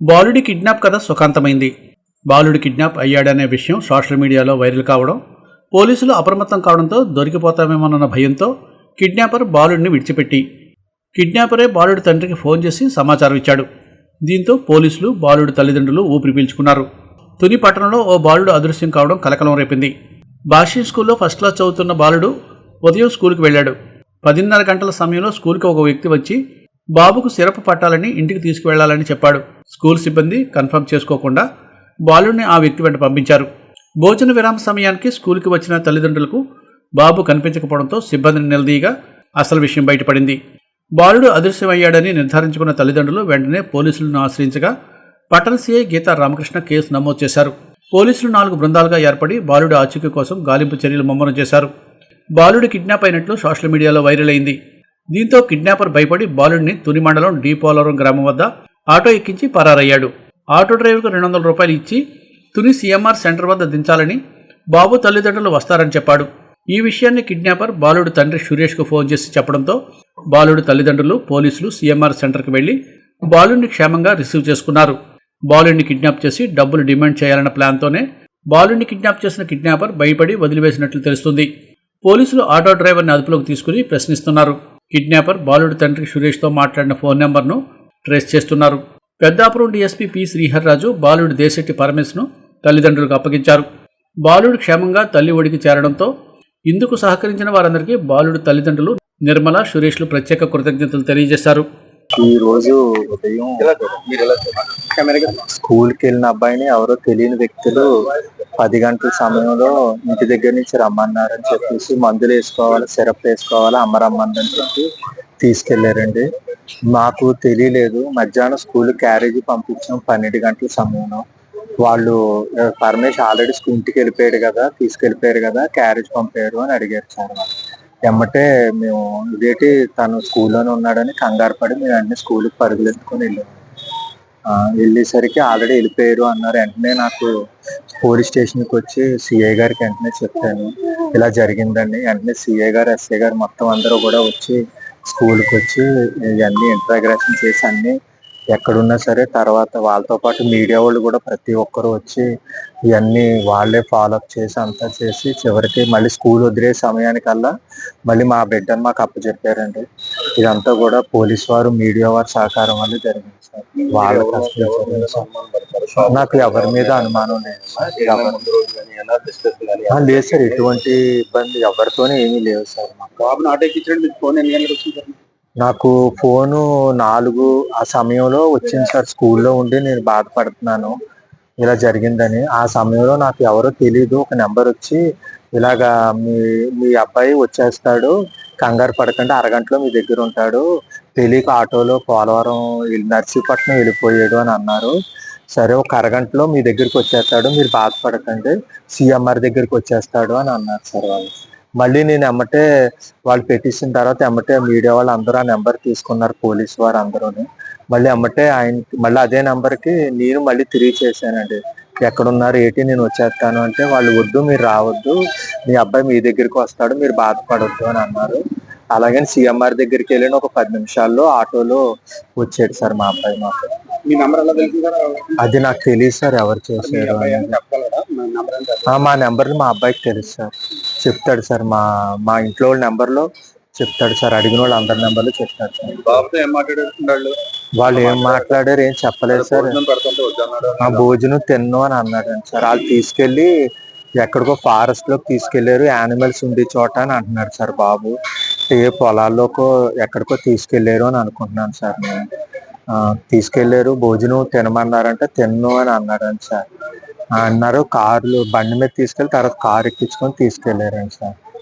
బాలుడి కిడ్నాప్ కథ సుఖాంతమైంది. బాలుడి కిడ్నాప్ అయ్యాడనే విషయం సోషల్ మీడియాలో వైరల్ కావడం పోలీసులు అప్రమత్తం కావడంతో దొరికిపోతామేమోనన్న భయంతో కిడ్నాపర్ బాలుడిని విడిచిపెట్టి. కిడ్నాపరే బాలుడి తండ్రికి ఫోన్ చేసి సమాచారం ఇచ్చాడు. దీంతో పోలీసులు బాలుడి తల్లిదండ్రులు ఊపిరి పీల్చుకున్నారు. తుని పట్టణంలో ఓ బాలుడు అదృశ్యం కావడం కలకలం రేపింది. బాషీ స్కూల్లో ఫస్ట్ క్లాస్ చదువుతున్న బాలుడు ఉదయం స్కూల్కి వెళ్ళాడు. పదిన్నర గంటల సమయంలో స్కూల్కి ఒక వ్యక్తి వచ్చి బాబుకు సిరప్ పట్టాలని ఇంటికి తీసుకువెళ్ళాలని చెప్పాడు. స్కూల్ సిబ్బంది కన్ఫర్మ్ చేసుకోకుండా బాలుడిని ఆ వ్యక్తి వెంట పంపించారు. భోజన విరామ సమయానికి స్కూల్కి వచ్చిన తల్లిదండ్రులకు బాబు కనిపించకపోవడంతో సిబ్బందిని నిలదీయగా అసలు విషయం బయటపడింది. బాలుడు అదృశ్యమయ్యాడని నిర్ధారించుకున్న తల్లిదండ్రులు వెంటనే పోలీసులను ఆశ్రయించగా పట్టణ సీఐ గీతా రామకృష్ణ కేసు నమోదు చేశారు. పోలీసులు నాలుగు బృందాలుగా ఏర్పడి బాలుడి ఆచూకీ కోసం గాలింపు చర్యలు ముమ్మరం చేశారు. బాలుడు కిడ్నాప్ అయినట్లు సోషల్ మీడియాలో వైరల్ అయింది. దీంతో కిడ్నాపర్ భయపడి బాలుడిని తుని మండలం డీ గ్రామం వద్ద ఆటో ఎక్కించి పరారయ్యాడు. ఆటో డ్రైవర్కు రెండు వందల రూపాయలు ఇచ్చి తుని సీఎంఆర్ సెంటర్ వద్ద దించాలని బాబు తల్లిదండ్రులు వస్తారని చెప్పాడు. ఈ విషయాన్ని కిడ్నాపర్ బాలుడు తండ్రి సురేష్కు ఫోన్ చేసి చెప్పడంతో బాలుడు తల్లిదండ్రులు పోలీసులు సీఎంఆర్ సెంటర్కి వెళ్ళి బాలుడిని క్షేమంగా రిసీవ్ చేసుకున్నారు. బాలుడిని కిడ్నాప్ చేసి డబ్బులు డిమాండ్ చేయాలన్న ప్లాన్తోనే బాలుడిని కిడ్నాప్ చేసిన కిడ్నాపర్ భయపడి వదిలివేసినట్లు తెలుస్తుంది. పోలీసులు ఆటో డ్రైవర్ని అదుపులోకి తీసుకుని ప్రశ్నిస్తున్నారు. కిడ్నాపర్ బాలుడి తండ్రి సురేష్తో మాట్లాడిన ఫోన్ నెంబర్ను ట్రేస్ చేస్తున్నారు. పెద్దాపురం డీఎస్పీ పి శ్రీహర్రాజు బాలుడి దేశెట్టి పరమేశ్ను తల్లిదండ్రులకు అప్పగించారు. బాలుడు క్షేమంగా తల్లి ఒడికి చేరడంతో ఇందుకు సహకరించిన వారందరికీ బాలుడు తల్లిదండ్రులు నిర్మల సురేష్లు ప్రత్యేక కృతజ్ఞతలు తెలియజేశారు. ఈ రోజు ఉదయం స్కూల్కి వెళ్ళిన అబ్బాయిని ఎవరో తెలియని వ్యక్తులు పది గంటల సమయంలో ఇంటి దగ్గర నుంచి రమ్మన్నారని చెప్పేసి మందులు వేసుకోవాలి సిరప్ వేసుకోవాలి అమ్మ రమ్మందని చెప్పి తీసుకెళ్ళారండి. మాకు తెలియలేదు. మధ్యాహ్నం స్కూల్ క్యారేజీ పంపించాం పన్నెండు గంటల సమయంలో. వాళ్ళు పరమేష్ ఆల్రెడీ స్కూల్ ఇంటికి వెళ్ళిపోయాడు కదా తీసుకెళ్ళిపోయారు కదా క్యారేజ్ పంపారు అని అడిగారు సార్ ఎమ్మటే మేము ఇదేంటి తను స్కూల్లోనే ఉన్నాడని కంగారు పడి మేము అన్ని స్కూల్కి పరుగులెత్తుకొని వెళ్ళాము వెళ్ళేసరికి ఆల్రెడీ వెళ్ళిపోయారు అన్నారు. వెంటనే నాకు పోలీస్ స్టేషన్కి వచ్చి సిఐ గారికి వెంటనే చెప్పాను. ఇలా జరిగిందండి. వెంటనే సిఐ గారు ఎస్ఐ గారు మొత్తం అందరూ కూడా వచ్చి స్కూల్కి వచ్చి ఇవన్నీ ఇంట్రాగ్రేషన్ చేసి అన్నీ ఎక్కడున్నా సరే తర్వాత వాళ్ళతో పాటు మీడియా వాళ్ళు కూడా ప్రతి ఒక్కరు వచ్చి ఇవన్నీ వాళ్ళే ఫాలోఅప్ చేసి అంతా చేసి చివరికి మళ్ళీ స్కూల్ వదిలే సమయానికల్లా మళ్ళీ మా బిడ్డను మాకు అప్పచెప్పారండి. ఇదంతా కూడా పోలీస్ వారు మీడియా వారి సహకారం వల్ల జరిగింది సార్. వాళ్ళ కష్టం. నాకు ఎవరి మీద అనుమానం లేదు. లేదు సార్ ఎటువంటి ఇబ్బంది ఎవరితోనే ఏమీ లేవు సార్ నాకు ఫోను నాలుగు ఆ సమయంలో వచ్చింది సార్. స్కూల్లో ఉండి నేను బాధపడుతున్నాను ఇలా జరిగిందని. ఆ సమయంలో నాకు ఎవరో తెలియదు ఒక నెంబర్ వచ్చి ఇలాగా మీ మీ అబ్బాయి వచ్చేస్తాడు కంగారు పడకుండా అరగంటలో మీ దగ్గర ఉంటాడు. తెలియక ఆటోలో పోలవరం నర్సీపట్నం వెళ్ళిపోయాడు అని అన్నారు. సరే ఒక అరగంటలో మీ దగ్గరికి వచ్చేస్తాడు మీరు బాధపడకండి సిఎంఆర్ దగ్గరికి వచ్చేస్తాడు అని అన్నారు సార్ వాళ్ళు. మళ్ళీ నేను ఎమ్మటే వాళ్ళు పెట్టించిన తర్వాత ఎమ్మటే మీడియా వాళ్ళు అందరూ ఆ నెంబర్ తీసుకున్నారు పోలీస్ వారు అందరూ మళ్ళీ ఎమ్మటే ఆయన మళ్ళీ అదే నెంబర్కి నేను మళ్ళీ తిరిగి చేశానండి. ఎక్కడున్నారు ఏంటి నేను వచ్చేస్తాను అంటే వాళ్ళు వద్దు మీరు రావద్దు మీ అబ్బాయి మీ దగ్గరికి వస్తాడు మీరు బాధపడొద్దు అని అన్నారు. అలాగని సిఎంఆర్ దగ్గరికి వెళ్ళిన ఒక పది నిమిషాల్లో ఆటోలో వచ్చాడు సార్ మా అబ్బాయి మాకు. అది నాకు తెలియదు సార్ ఎవరు చేశారు మా నంబర్ మా నెంబర్ మా అబ్బాయికి తెలుసు సార్. చెప్తాడు సార్ మా మా ఇంట్లో వాళ్ళ నెంబర్లో చెప్తాడు సార్ అడిగిన వాళ్ళు అందరి నెంబర్లు చెప్తాడు సార్. బాబుతో ఏం మాట్లాడుతున్నాడు? వాళ్ళు ఏం మాట్లాడారు. ఏం చెప్పలేదు సార్ ఆ భోజనం తిన్ను అని అన్నాడు సార్. వాళ్ళు తీసుకెళ్ళి ఎక్కడికో ఫారెస్ట్లోకి తీసుకెళ్ళారు యానిమల్స్ ఉండే చోట అని అంటున్నాడు సార్ బాబు. ఏ పొలాల్లోకో ఎక్కడికో తీసుకెళ్ళారు అని అనుకుంటున్నాను సార్ నేను. తీసుకెళ్ళారు భోజనం తినమన్నారంటే తిన్ను అని అన్నారండి సార్. అన్నారు కార్లు బండి మీద తీసుకెళ్ళి తర్వాత కారు ఎక్కించుకొని తీసుకెళ్ళారండి సార్.